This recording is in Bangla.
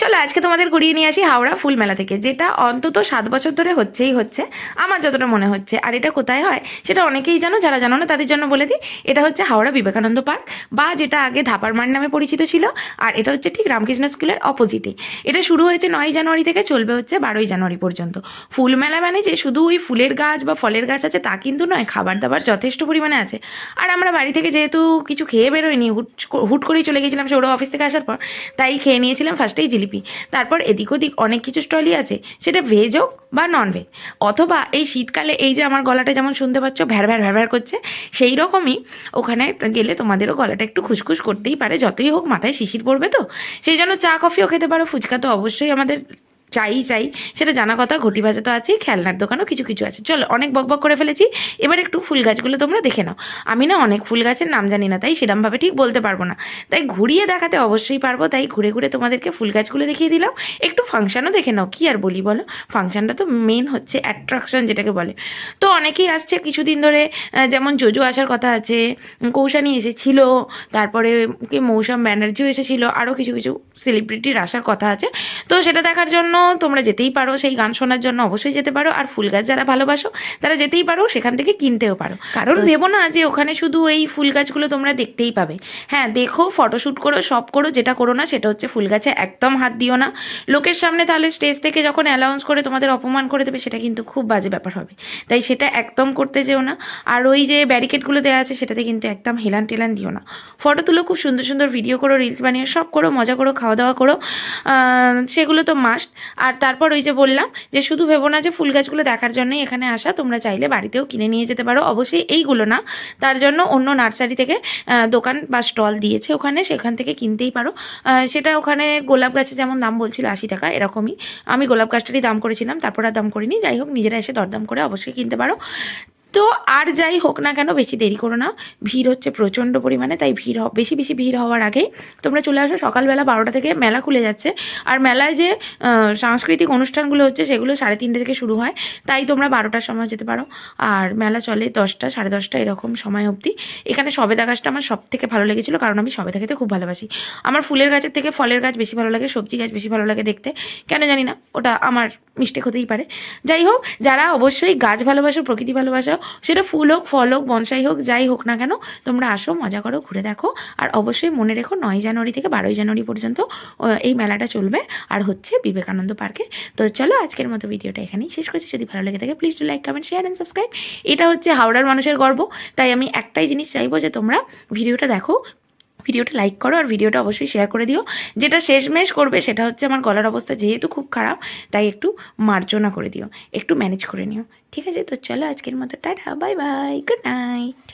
চলো আজকে তোমাদের ঘুরিয়ে নিয়ে আসি হাওড়া ফুল মেলা থেকে, যেটা অন্তত সাত বছর ধরে হচ্ছেই হচ্ছে। আমার যতটা মনে হচ্ছে, আর এটা কোথায় হয় সেটা অনেকেই জানো, যারা জানো না তাদের জন্য বলে দিই, এটা হচ্ছে হাওড়া বিবেকানন্দ পার্ক, বা যেটা আগে ধাপার মাঠ নামে পরিচিত ছিল, আর এটা হচ্ছে ঠিক রামকৃষ্ণ স্কুলের অপোজিটে এটা শুরু হয়েছে নয় জানুয়ারি থেকে, চলবে হচ্ছে বারোই জানুয়ারি পর্যন্ত। ফুল মেলা মানে যে শুধু ওই ফুলের গাছ বা ফলের গাছ আছে তা কিন্তু নয়, খাবার দাবার যথেষ্ট পরিমাণে আছে। আর আমরা বাড়ি থেকে যেহেতু কিছু খেয়ে বেরোয়নি হুট হুট করেই চলে গেছিলাম সৌরভ অফিস থেকে আসার পর, তাই খেয়ে নিয়েছিলাম ফার্স্টেই জিলিপি তারপর এদিক ওদিক অনেক কিছু স্টলই আছে, সেটা ভেজ হোক বা ননভেজ অথবা এই শীতকালে এই যে আমার গলাটা যেমন শুনতে পাচ্ছ, ভ্যার ভ্যার ভ্যার ভ্যার করছে, সেই রকমই ওখানে গেলে তোমাদেরও গলাটা একটু খুসখুস করতেই পারে, যতই হোক মাথায় শিশির পড়বে তো। সেই জন্য চা কফিও খেতে পারো, ফুচকা তো অবশ্যই আমাদের চাই চাই। সেটা জানা কথা, ঘটি ভাজা তো আছেই, খেলনার দোকানও কিছু কিছু আছে। চলো, অনেক বকবক করে ফেলেছি। এবার একটু ফুল গাছগুলো তোমরা দেখে নাও। আমি না অনেক ফুল গাছের নাম জানি না, তাই সেরমভাবে ঠিক বলতে পারব না। তাই ঘুরিয়ে দেখাতে অবশ্যই পারব, তাই ঘুরে ঘুরে তোমাদেরকে ফুল গাছগুলো দেখিয়ে দিলাম। একটু ফাংশানও দেখে নাও, কি আর বলি বলো? ফাংশানটা তো মেন হচ্ছে অ্যাট্রাকশন যেটাকে বলে। তো অনেকেই আসছে কিছুদিন ধরে যেমন জোজো আসার কথা আছে, কৌশানী এসেছিল, তারপরে কি মৌসুম ব্যানার্জিও এসেছিল আরও কিছু কিছু সেলিব্রিটির আসার কথা আছে। তো সেটা দেখার জন্য তোমরা যেতেই পারো সেই গান শোনার জন্য অবশ্যই যেতে পারো। আর ফুল গাছ যারা ভালোবাসো তারা যেতেই পারো সেখান থেকে কিনতেও পারো। কারণ ভেবো না যে ওখানে শুধু এই ফুল গাছগুলো তোমরা দেখতেই পাবে। হ্যাঁ দেখো ফটোশ্যুট করো সব করো যেটা করো না সেটা হচ্ছে ফুল গাছে একদম হাত দিও না। লোকের সামনে তাহলে স্টেজ থেকে যখন অ্যালাউন্স করে তোমাদের অপমান করে দেবে সেটা কিন্তু খুব বাজে ব্যাপার হবে। তাই সেটা একদম করতে যেও না। আর ওই যে ব্যারিকেডগুলো দেওয়া আছে সেটাতে কিন্তু একদম হেলান টেলান দিও না। ফটো তুলো খুব সুন্দর সুন্দর ভিডিও করো রিলস বানিয়ে সব করো মজা করো খাওয়া দাওয়া করো। সেগুলো তো মাস্ট আর তারপর ওই যে বললাম যে শুধু ভেবো না যে ফুল গাছগুলো দেখার জন্যই এখানে আসা, তোমরা চাইলে বাড়িতেও কিনে নিয়ে যেতে পারো। অবশ্যই এইগুলো না, তার জন্য অন্য নার্সারি থেকে দোকান বা স্টল দিয়েছে ওখানে, সেখান থেকে কিনতেই পারো। সেটা ওখানে গোলাপ গাছে যেমন দাম বলছিল আশি টাকা, এরকমই। আমি গোলাপ গাছটারই দাম করেছিলাম, তারপর আর দাম করিনি। যাই হোক, নিজেরা এসে দরদাম করে অবশ্যই কিনতে পারো। তো আর যাই হোক না কেন, বেশি দেরি করো না। ভিড় হচ্ছে প্রচণ্ড পরিমাণে, তাই ভিড় বেশি বেশি ভিড় হওয়ার আগেই তোমরা চলে আসো, সকালবেলা বারোটা থেকে মেলা খুলে যাচ্ছে। আর মেলায় যে সাংস্কৃতিক অনুষ্ঠানগুলো হচ্ছে, সেগুলো সাড়ে তিনটে থেকে শুরু হয়, তাই তোমরা বারোটার সময় যেতে পারো। আর মেলা চলে দশটা, সাড়ে দশটা এরকম সময় অবধি। এখানে সবেদা গাছটা আমার সব থেকে ভালো লেগেছিলো, কারণ আমি সবেদা খেতে খুব ভালোবাসি। আমার ফুলের গাছের থেকে ফলের গাছ বেশি ভালো লাগে, সবজি গাছ বেশি ভালো লাগে দেখতে। কেন জানি না, ওটা আমার মিস্টেক হতেই পারে। যাই হোক, যারা অবশ্যই গাছ ভালোবাসো, প্রকৃতি ভালোবাসো সেটা ফুল হোক, ফল হোক, বনসাই হোক, যাই হোক না কেন, তোমরা আসো, মজা করো, ঘুরে দেখো। আর অবশ্যই মনে রেখো, নয় জানুয়ারি থেকে বারোই জানুয়ারি পর্যন্ত এই মেলাটা চলবে। আর হচ্ছে বিবেকানন্দ পার্কে। তো চলো, আজকের মতো ভিডিওটা এখানেই শেষ করছি। যদি ভালো লেগে থাকে please to like comment share and subscribe এটা হচ্ছে হাওড়ার মানুষের গর্ব। তাই আমি একটাই জিনিস চাইব যে তোমরা ভিডিওটা দেখো ভিডিওটা লাইক করো আর ভিডিওটা অবশ্যই শেয়ার করে দিও। যেটা শেষমেশ করবে সেটা হচ্ছে আমার গলার অবস্থা যেহেতু খুব খারাপ, তাই একটু মার্জনা করে দিও, একটু ম্যানেজ করে নিও। ঠিক আছে, তো চলো আজকের মতো টাটা বাই বাই গুড নাইট